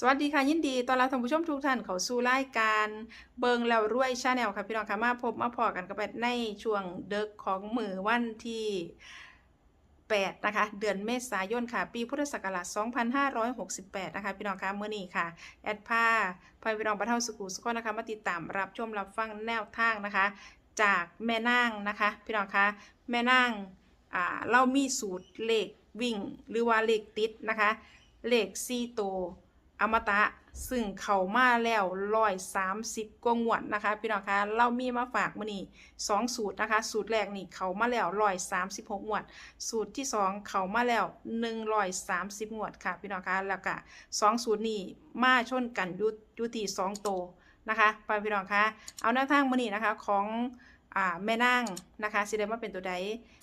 สวัสดีค่ะ ยินดีตอนรับท่านผู้ชมทุกท่านเข้าสู่รายการเบิงแล้วรวยชาแนลค่ะพี่น้องค่ะมาพบมาพอกันกับแบบในช่วงเดึกของมือวันที่ 8 นะคะ เดือนเมษายนค่ะ ปีพุทธศักราช 2568 นะคะ พี่น้องค่ะเมื่อนี้ค่ะ แอดผ้าพายพี่น้องบรรเทาสุขุสุขนะคะมาติดตามรับชมรับฟังแนวทางนะคะ จากแม่นางนะคะ พี่น้องคะแม่นางอ่าเรามีสูตรเลขวิ่งหรือว่าเลขติดนะคะเลขซีโตว อมตะซึ่งเขามาแล้วร้อยสามสิบกว่างวดนะคะ พี่น้องคะเรามีมาฝากมื้อนี้สองสูตรนะคะ สูตรแรกนี่เขามาแล้วร้อยสามสิบหกงวด สูตรที่สองเขามาแล้วหนึ่งร้อยสามสิบงวดค่ะ พี่น้องคะแล้วก็สองสูตรนี้มาชนกันยุยุติสองโตนะคะไปพี่น้องคะเอาหน้าทางมื้อนี้นะคะของอแม่นางนะคะสิได้มาเป็นตัวใด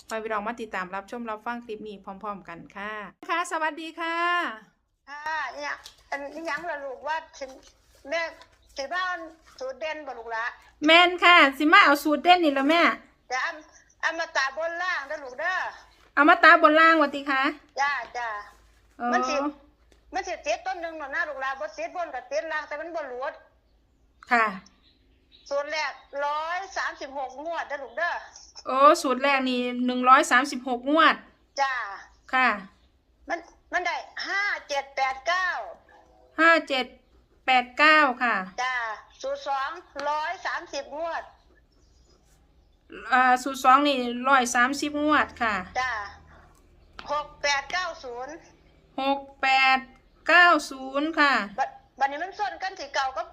ไปพี่น้องมาติดตามรับชมรับฟังคลิปนี้พร้อม ๆ กันค่ะนะคะสวัสดีค่ะ ค่ะเนี่ยอันนี้ยังละลูกว่าสิแม่สิบ้านสูตรเด่นบ่ลูกละแมนค่ะ สิมาเอาสูตรเด่นนี่แล้วแม่แต่อันอันมาตาบนล่างเด้อลูกเด้อเอามาตาบนล่างวัติคะจ้าจ้าเออมันสิมันสิติดต้นหนึงหน่อยนะลูกละบ่ติดบนกับติดล่างแต่มันบ่หลุดค่ะสูตรแรก136งวดเด้อลูกเด้อโอ้สูตรแรกนี่หนึ่งร้อยสามสิบหกงวด จ้าค่ะ มันมันได้5789 ห้า เจ็ดแปดเก้าค่ะจ้าสูตร2 130งวด อ่าสูตรสองนี่ร้อยสามสิบงวดค่ะจ้า6890หกแปดเก้าศูนย์ค่ะบัดบัดนี้มันส้นกันที่เก่ากับ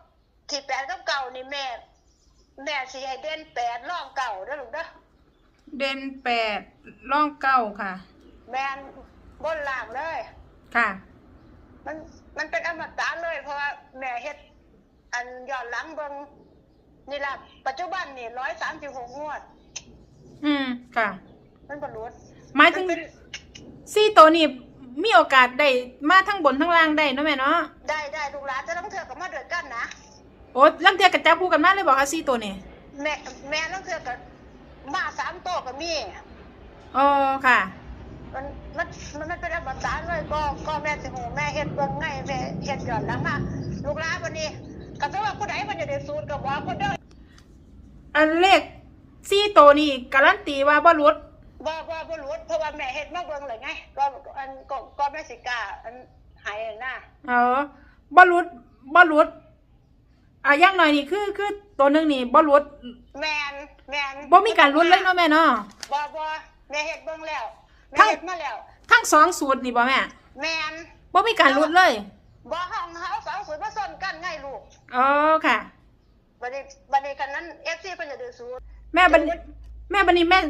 ที่แปดกับเก่านี่แม่ แม่สิให้เด่นแปดร่องเก่าเด้อลูกเด้อเด่นแปดล่องเก้าค่ะ แม่นบนล่างเลยค่ะ มันมันเป็นอมตะเลยเพราะว่าแม่เฮ็ด อันย้อนหลังเบิ่งนี่ล่ะปัจจุบันนี่ร้อยสามสิบหกงวด อืมค่ะ มันบรรลุหมายถึงนเป็นสี่ตัวนี่มีโอกาสได้มาทั้งบนทั้งล่างได้เนาะแม่เนาะได้ได้ลูกหลานจะต้องเถื่อกับมาเดือดกันนะโอ้ลังเทียกับจับคู่กันมาเลยบอกค่ะสี่ตัวนี่แม่แม่ต้องเถื่อกับมาสามโต๊ะก็มีอ๋อค่ะ มันมันมันมันเป็นอมตะเลยก็ก็แม่สิหูแม่เฮ็ดเบิ่งไงแม่เฮ็ดย้อนหลังมาลูกหลานวันนี้ก็จะว่าผู้ใดมันจะได้สูตรก็บอกคนเด้ออันเลขสี่ตัวนี่การันตีว่าบ่หลุดบ่บ่บ่รู้เพราะว่าแม่เฮ็ดมาเบิ่งเลยไงก็อันก็ก็แม่สิกล้าอันหายน่ะเออบ่หลุดบ่หลุดอะอย่างหน่อยนี่คือคือตัวหนึงนี่บ่หลุดแม่นแม่นบ่มีการหลุดเลยเนาะแม่เนาะบ่บ่แม่เฮ็ดเบิ่งแล้ว แม่ทั้งเฮ็ดมาแล้ว ทั้งสองสูตรนี่บ่แม่แม่นบ่มีการหลุดเลยบ่ห้องเฮาสองสูตรมาซ้อนกันไงลูกอ๋อค่ะ บัดนี้บัดนี้กันนั้น FC เพิ่นจะได้สูตรแม่บันแม่บันนี้แม่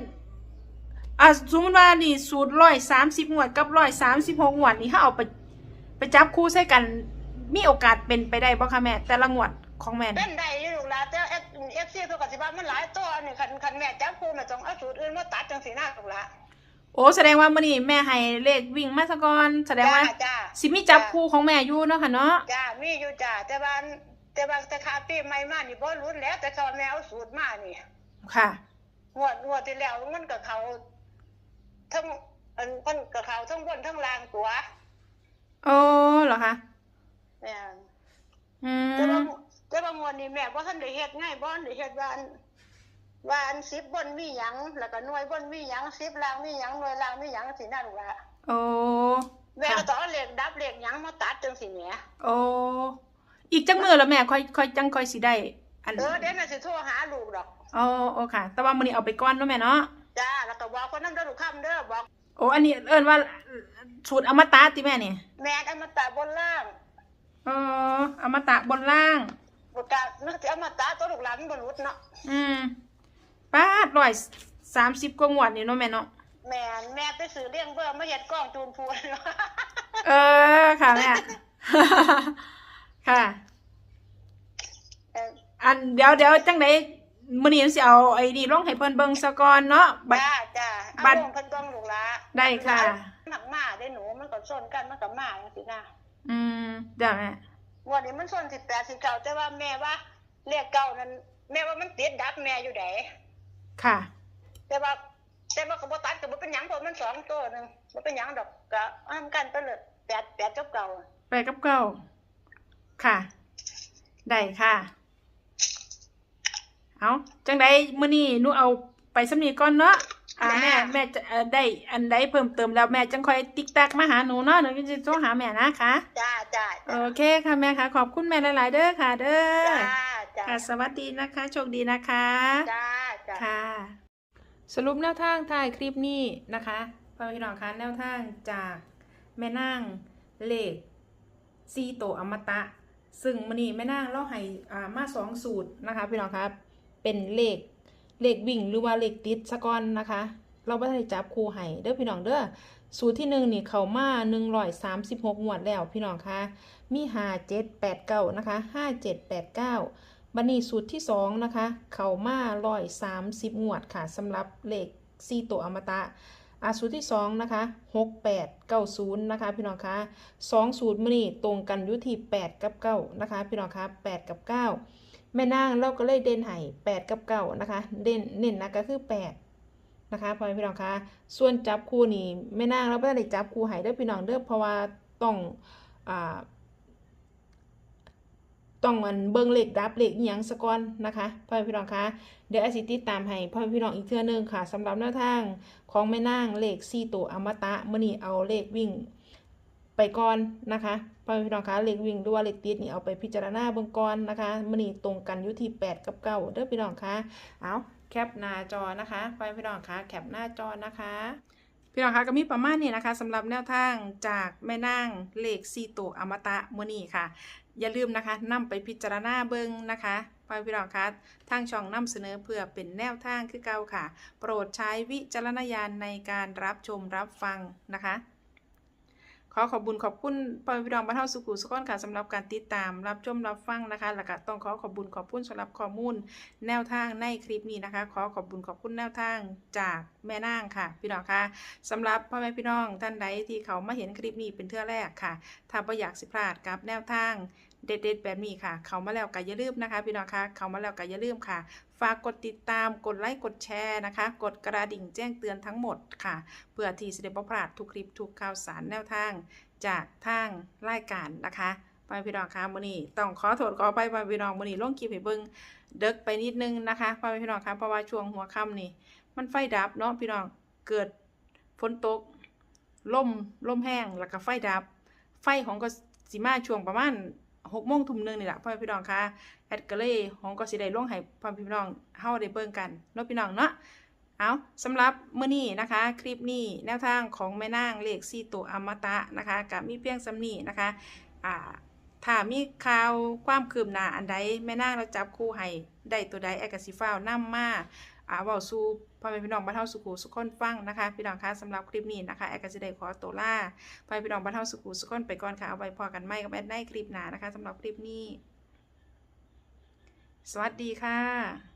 อะสมมติว่านี่สูตรร้อยสามสิบงวดกับร้อยสามสิบหกงวดนี่ถ้าเอาไปไปจับคู่ใส่กัน มีโอกาสเป็นไปได้บ่คะแม่ แต่ละงวดของแม่เป็นได้อยู่ลูกหลานแต่ FC เพิ่นก็สิว่ามันหลายตัวนี่คันคันแม่จับคู่แม่ต้องเอาสูตรอื่นมาตัดจังซี่นะลูกหลาน โอ้แสดงว่ามื้อนี้แม่ให้เลขวิ่งมาซะก่อนแสดงว่าจ้าจ้าสิมีจับคู่ของแม่อยู่เนาะค่ะเนาะจ้ามีอยู่จ้าแต่ว่าแต่ว่าแต่ขาปีใหม่มานี่บ่รู้แล้ว แต่เขาแม่เอาสูตรมานี่ค่ะ งวดงวดที่แล้วมันกับเขาทั้งอันมันกับเขาทั้งบนทั้งล่างตัวโอ้เหรอคะแม่นอืแต่ว่ามแต่ว่างวดนี้แม่บ่ทันได้เฮ็ดง่ายบ่ทันได้เฮ็ดว่าอัน ว่าอันสิบบนมีหยังแล้วก็หน่วยบนมีหยังสิบล่างมีหยังหน่วยล่างมีหยังสินั่นลูกละโอ้แม่ก็ค่ะต้องเอาเลขดับเลขหยังมาตัดจังสิแหมโอ้อีกจังมือแล้วแม่ค่อยค่อยจังค่อยสิได้ อันเออเดี๋ยวน่ะสิโทรหาลูกดอกอ๋อโอ้ค่ะ แต่ว่ามื้อนี้เอาไปก่อนเนาะแม่เนาะจ้าแล้วก็บอกคนนั้นเด้อลูกค้ำเด้อบอก โอ้อันนี้เอิ้นว่าสูตรอมตะติแม่นี่แม่อมตะบนล่างเอออมตะบนล่างบ่กล้านึกสิอมตะตัวลูกหลานมันบ่รู้เนาะอืม ป้าดร้อยสามสิบกว่างวดนี่เนาะแม่เนาะแม่นแม่ไปซื้อเลี้ยงเบิ่มมาเฮ็ดกล้องจูนพูนเออค่ะแม่ ค่ะ เอ่ออันเดี๋ยวเดี๋ยวจังไดมื้อนี้สิเอาไอ้นี่ลงให้เพิ่นเบิ่งซะก่อนเนาะบัด จ้าจ้าเอาบัดลงเพิ่นกล้องลูกหละได้ค่ะ หนักมาได้หนูมันก็ส้นกันมันก็มาจังซี่นะอืมเดี๋ยวแม่งวันนี้มันส้น18 19แต่ว่าแม่ว่าเลขเก่านั้นแม่ว่ามันติดดับแม่อยู่ได ค่ะ แต่ว่าแต่ว่าก็บ่ตัดก็บ่เป็นหยังเพราะมันสองตัวหนึงบ่เป็นหยังดอกก็อ้ํกันไปเลย8 8กับเก่าไปกับเก้าค่ะ ได้ค่ะ เอาจังใดมื้อนี้หนูเอาไปสำนีก่อนเนาะอ่าแม่แม่จะเอ่อได้อันใดเพิ่มเติมแล้วแม่จังค่อยติ๊กตักมาหาหนูเนาะหนูก็จะโทรหาแม่นะคะจ้าจ้าโอเคค่ะแม่ค่ะ ขอบคุณแม่หลาย ๆ เด้อค่ะ เด้อ จ้า จ้าค่ะ สวัสดีนะคะ โชคดีนะคะ จ้าจ้าค่ะ สรุปแนวทางท้ายคลิปนี้นะคะพ่อพี่น้องคะแนวทางจากแม่นางเลขซีโตวอมตะ ซึ่งมันนี้แม่นางเล่าให้อ่ามาสองสูตรนะคะพี่น้องครับเป็นเลขเลขวิ่งหรือว่าเลขติดสะก้อนนะคะ เราไม่ได้จับคู่ให้เด้อพี่น้องเด้อสูตรที่หนึ่งนี่เขามาหนึ่งร้อยสามสิบหกงวดแล้วพี่น้องคะมีห้าเจ็ดแปดเก้านะคะห้าเจ็ดแปดเก้า บันนี้สูตรที่สองนะคะ เข่ามาร้อยสามสิบงวดค่ะสำหรับเลขซีตัวอมตะอาสูตรที่สองนะคะหกแปดเก้าศูนย์นะคะพี่น้องคะสองสูตรมันนี่ตรงกันอยู่ที่แปดกับเก้านะคะพี่น้องคะแปดกับเก้าแม่นางเราก็เลยเด่นให้แปดกับเก้านะคะ เด่นเน้นนะก็คือแปดนะคะพ่อพี่น้องคะส่วนจับคู่นี่แม่นางเราไม่ได้จับคู่ให้ด้อพี่น้องเด้อเพราะว่าต้องอ่า ต้องมันเบิ่งเลขดับเลขอิหยังสะก่อนนะคะพ่อแม่พี่น้องคะเดี๋ยวอาสิติดตามให้พ่อแม่พี่น้องอีกเทื่อหนึงค่ะสำหรับแนวทางของแม่นางเลข4ตัวอมตะมื้อนี้เอาเลขวิ่งไปก่อนนะคะพ่อแม่พี่น้องคะเลขวิ่งหรือว่าเลขติดนี่เอาไปพิจารณาเบิ่งก่อนนะคะมื้อนี้ตรงกันอยู่ที่8กับ9เด้อพี่น้องคะเอาแคปหน้าจอนะคะพ่อแม่พี่น้องคะแคปหน้าจอนะคะ พี่น้องคะก็มีประมาณนี้นะคะสำหรับแนวทางจากแม่นางเลข4ตัวอมตะมือนี่ค่ะ อย่าลืมนะคะนำไปพิจารณาเบิ้งนะคะพ่อพี่น้องคะทางช่องนำเสนอเพื่อเป็นแนวทางคือเก่าค่ะ โปรดใช้วิจารณญาณในการรับชมรับฟังนะคะ ขอขอบคุญขอบคุณพ่อพี่น้องบ้านเฮาสุขุสุขอนค่ะสำหรับการติดตามรับชมรับฟังนะคะแล้วก็ต้องขอขอบคุญขอบคุณสำหรับข้อมูล แนวทางในคลิปนี้นะคะ ขอขอบคุญขอบคุณแนวทางจากแม่นางค่ะ พี่น้องค่ะสำหรับพ่อแม่พี่น้องท่านใดที่เขามาเห็นคลิปนี้เป็นเทื่อแรกค่ะ ถ้าบ่อยากสิพลาดกับแนวทาง เด็ดๆแบบนี้ค่ะ เขามาแล้วก็อย่าลืมนะคะพี่น้องคะเขามาแล้วก็อย่าลืมค่ะ ฝากกดติดตามกดไลค์กดแชร์นะคะ กดกระดิ่งแจ้งเตือนทั้งหมดค่ะ เพื่อที่จะได้บ่พลาดทุกคลิปทุกข่าวสารแนวทาง จากทางรายการนะคะไปพี่น้องคะมื้อนี้ต้องขอโทษขอไปไปพี่น้องมื้อนี้ลงคลิปให้เบิ่งเดึกไปนิดนึงนะคะไปพี่น้องคะเพราะว่าช่วงหัวค่ำนี่มันไฟดับเนาะพี่น้องเกิดฝนตกลมลมแห้งแล้วก็ไฟดับ ไฟของก็สิมาช่วงประมาณ หกโมงทุ่มหนึ่งนี่แหละพ่อแม่พี่น้องคะแอดก็เลยของก็สิได้ลงให้พ่อแม่พี่น้องเฮาได้เบิ่งกันเนาะพี่น้องเนาะเอาสำหรับเมื้อนี้นะคะ คลิปนี้แนวทางของแม่นางเลข4ตัวอมตะนะคะกับมีเพียงสำนี้นะคะอ่าถ้ามีข่าวความคืบหน้าอันใดแม่นางเราจับคู่ให้ได้ตัวใดแอก็สิฟ้าวนำมา อ่าเว้าสู้พ่อแม่พี่น้องบ้านเฮาสุขุสุขคนฟังนะคะ พี่น้องคะสำหรับคลิปนี้นะคะแอดก็สิได้ขอตัวล่าพ่อแม่พี่น้องบ้านเฮาสุขุสุขคนไปก่อนค่ะเอาไว้พอกันไม่กับแอดได้คลิปหนานะคะสำหรับคลิปนี้ สวัสดีค่ะ